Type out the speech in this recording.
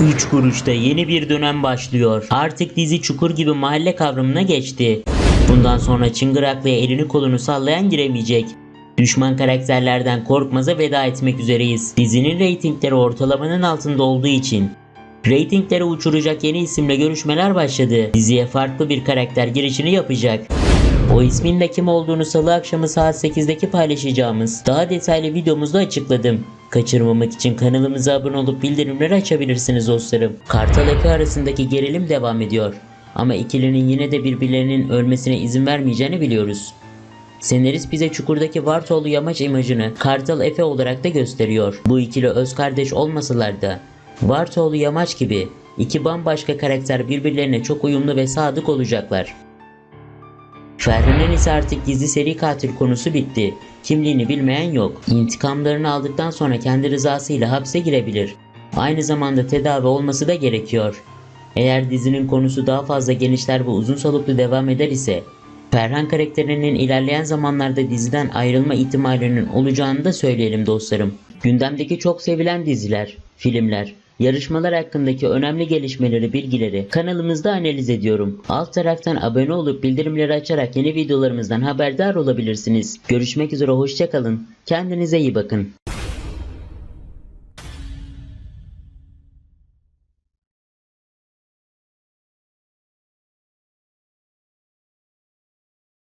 3 kuruşta yeni bir dönem başlıyor. Artık dizi çukur gibi mahalle kavramına geçti. Bundan sonra çıngıraklıya elini kolunu sallayan giremeyecek. Düşman karakterlerden korkmaza veda etmek üzereyiz. Dizinin reytingleri ortalamanın altında olduğu için Ratingleri uçuracak yeni isimle görüşmeler başladı. Diziye farklı bir karakter girişini yapacak. O ismin de kim olduğunu salı akşamı saat 8'deki paylaşacağımız daha detaylı videomuzda açıkladım. Kaçırmamak için kanalımıza abone olup bildirimleri açabilirsiniz dostlarım. Kartal Efe arasındaki gerilim devam ediyor. Ama ikilinin yine de birbirlerinin ölmesine izin vermeyeceğini biliyoruz. Senarist bize Çukur'daki Vartoğlu yamaç imajını Kartal Efe olarak da gösteriyor. Bu ikili öz kardeş olmasalar da Vartoğlu yamaç gibi iki bambaşka karakter birbirlerine çok uyumlu ve sadık olacaklar. Ferhan'ın ise artık gizli seri katil konusu bitti. Kimliğini bilmeyen yok. İntikamlarını aldıktan sonra kendi rızasıyla hapse girebilir. Aynı zamanda tedavi olması da gerekiyor. Eğer dizinin konusu daha fazla genişler ve uzun soluklu devam eder ise Ferhan karakterinin ilerleyen zamanlarda diziden ayrılma ihtimalinin olacağını da söyleyelim dostlarım. Gündemdeki çok sevilen diziler, filmler, yarışmalar hakkındaki önemli gelişmeleri, bilgileri kanalımızda analiz ediyorum. Alt taraftan abone olup bildirimleri açarak yeni videolarımızdan haberdar olabilirsiniz. Görüşmek üzere hoşçakalın. Kendinize iyi bakın.